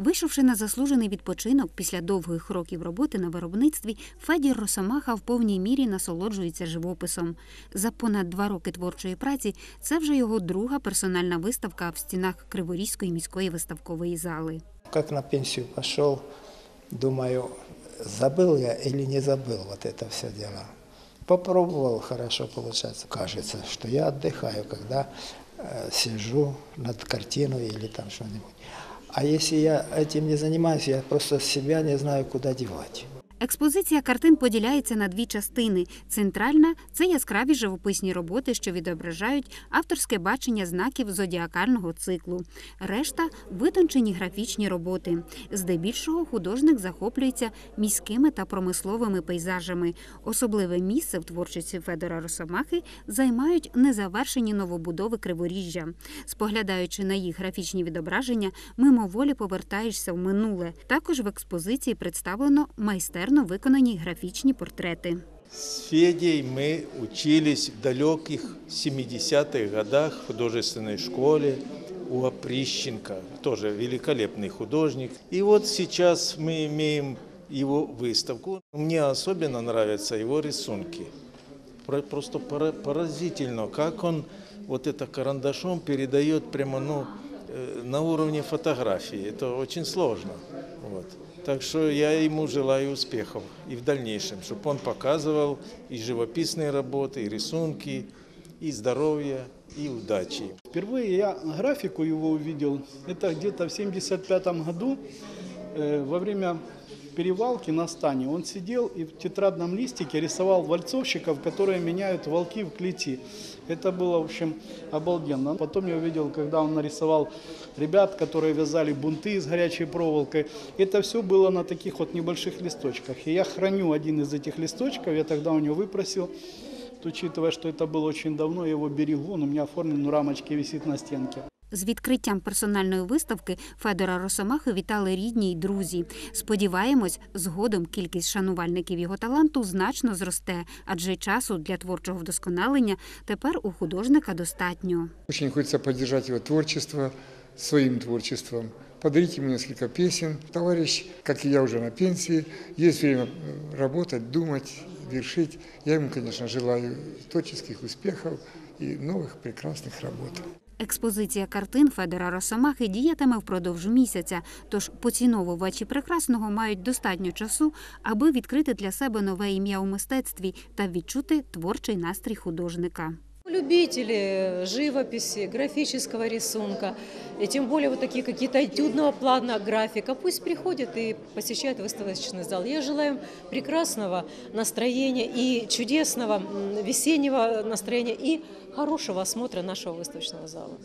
Вийшовши на заслужений відпочинок після довгих років роботи на виробництві, Федір Росомаха в повній мірі насолоджується живописом. За понад два роки творчої праці це вже його друга персональна виставка в стінах Криворізької міської виставкової зали. Как на пенсию пошел, думаю, забыл я или не забыл вот это все дело. Попробовал, хорошо получается. Кажется, что я отдыхаю, когда э, сижу над картиной или там что-нибудь. А если я этим не занимаюсь, я просто себя не знаю, куда девать. Експозиція картин поділяється на дві частини. Центральна це яскраві живописні роботи, що відображають авторське бачення знаків зодіакального циклу. Решта витончені графічні роботи. Здебільшого художник захоплюється міськими та промисловими пейзажами. Особливе місце в творчості Федора Росомахи займають незавершені новобудови Криворіжжя. Споглядаючи на їх графічні відображення, мимоволі повертаєшся в минуле. Також в експозиції представлено майстерно виконані графічні портрети. С Федей мы учились в далеких 70-х годах в художественной школе у Оприщенко, тоже великолепный художник. И вот сейчас мы имеем его выставку. Мне особенно нравятся его рисунки. Про- Просто пора- поразительно, как он вот это карандашом передает прямо ну, э, на уровне фотографии. Это очень сложно. Вот. Так что я ему желаю успехов и в дальнейшем, чтобы он показывал и живописные работы, и рисунки, и здоровья, и удачи. Впервые я графику его увидел, это где-то в 75 году, э, во время перевалки на стане. Он сидел и в тетрадном листике рисовал вальцовщиков, которые меняют волки в клети. Это было, в общем, обалденно. Потом я увидел, когда он нарисовал ребят, которые вязали бунты с горячей проволокой. Это все было на таких вот небольших листочках. И я храню один из этих листочков, я тогда у него выпросил. Учитывая, что это было очень давно, я его берегу, он у меня оформлен в рамочке, висит на стенке. З відкриттям персональної виставки Федора Росомахи вітали рідні й друзі. Сподіваємось, згодом кількість шанувальників його таланту значно зросте, адже часу для творчого вдосконалення тепер у художника достатньо. Очень хочется поддержать его творчество своим творчеством. Подарить ему несколько песен. Товарищ, как и я уже на пенсии, есть время э, работать, думать, вершить. Я ему, конечно, желаю творческих успехов и новых прекрасных работ. Експозиція картин Федора Росомахи діятиме впродовж місяця, тож поціновувачі прекрасного мають достатньо часу, аби відкрити для себе нове ім'я у мистецтві та відчути творчий настрій художника Любители живописи, графического рисунка, и тем более вот такие какие-то этюдного плана графика, пусть приходят и посещают выставочный зал. Я желаю им прекрасного настроения и чудесного м, весеннего настроения и хорошего осмотра нашего выставочного зала.